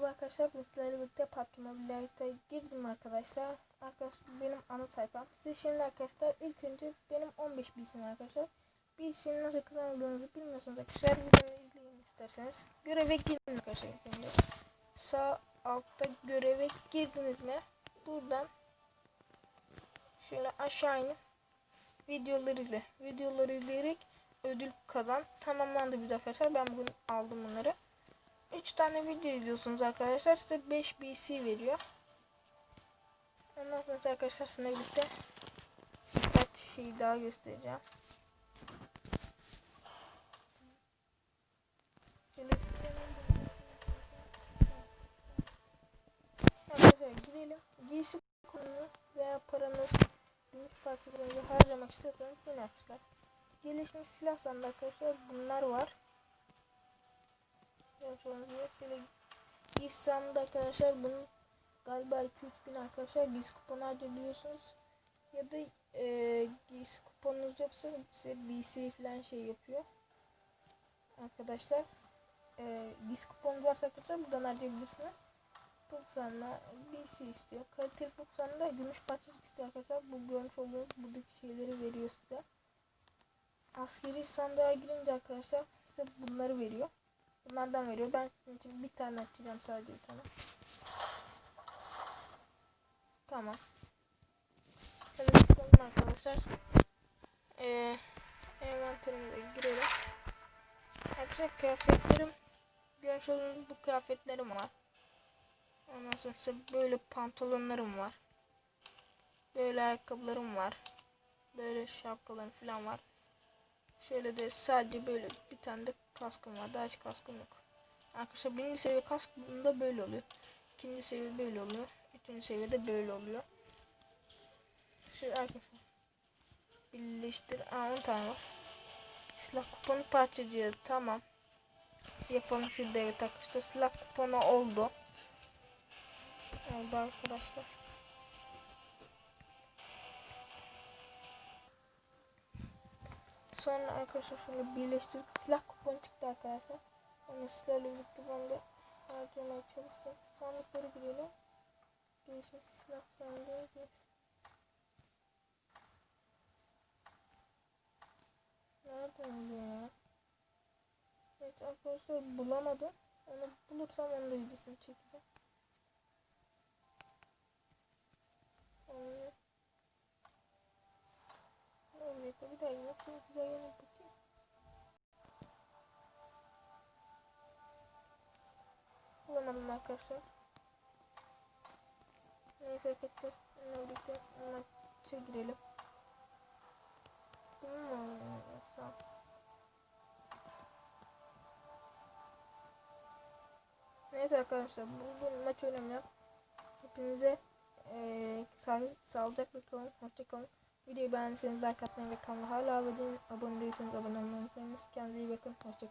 Merhaba arkadaşlar, ben sizlerle birlikte PUBG Mobile'e girdim arkadaşlar. Arkadaşlar bu benim ana sayfam. Size şimdi arkadaşlar ilk önce benim 15 bilsin arkadaşlar. Bilsin nasıl kullanıldığınızı bilmiyorsanız arkadaşlar videoyu izleyin isterseniz. Göreve girin arkadaşlar ilk önce. Sağ altta göreve girdiniz mi? Buradan şöyle aşağı inip videoları izle. Videoları izleyerek ödül kazan. Tamamlandı bir arkadaşlar. Ben bugün aldım bunları. 3 tane video izliyorsunuz arkadaşlar. Size 5 BC veriyor. Ondan sonra arkadaşlar sizinle birlikte birkaç şey daha göstereceğim. Arkadaşlar girelim. Giysi konunu veya paranız gümüş farklarınızı harcamak istiyorsanız bunu yapmışlar. Gelişmiş silah sandı arkadaşlar bunlar var. Gibi şöyle İslam'da arkadaşlar bunun galiba 2-3 gün arkadaşlar giz kuponu harcıyorsunuz ya da e, giz kuponunuz yoksa size BC falan şey yapıyor. Arkadaşlar e, giz kuponunuz varsa arkadaşlar buradan harcayabilirsiniz. 90'la BC istiyor. Kaliteli 90'da gümüş parçacık istiyor arkadaşlar. Bu görmüş olduğunuz buradaki şeyleri veriyor size. Askeri sandığa girince arkadaşlar size bunları veriyor Bunlardan veriyor. Ben sizin için bir tane açacağım sadece bir tane. Tamam. Şimdi çıkalım arkadaşlar. Ee, envanterimize girelim. Arkadaşlar kıyafetlerim görmüş olduğunuz bu kıyafetlerim var. Ondan sonra böyle pantolonlarım var. Böyle ayakkabılarım var. Böyle şapkalarım falan var. Şöyle de sadece böyle bir tane de kaskım var. Daha hiç kaskım yok. Arkadaşlar birinci seviye kask bunda böyle oluyor. İkinci seviye böyle oluyor. Üçüncü seviyede böyle oluyor. Şöyle arkadaşlar. Birleştir. Aa 10 tane var. Silah kuponu parçacığı tamam. Yapalım şurada evet arkadaşlar. Silah kuponu oldu. Oldu arkadaşlar. Sonra arkadaşlar şöyle birleştirip silah kuponu çıktı arkadaşlar. Onu sizlerle birlikte ben de harcamaya çalışacağım. Sandıkları girelim. Gelişmiş silah sandığı geç. Nerede oluyor ya? Evet arkadaşlar bulamadım. Onu bulursam onu da videosunu çekeceğim. Bir daha yine çok güzel yana bakayım. Bulamadım arkadaşlar. Neyse arkadaşlar, birlikte maça girelim. Bilmiyorum nasıl. Neyse arkadaşlar, bugün maç oynamayacağım. Hepinize sağ, sağlıcakla kalın, hoşçakalın. Videoyu beğendiyseniz like atmayı ve kanala hala abone değilseniz abone olmayı unutmayınız. Kendinize iyi bakın. Hoşçakalın.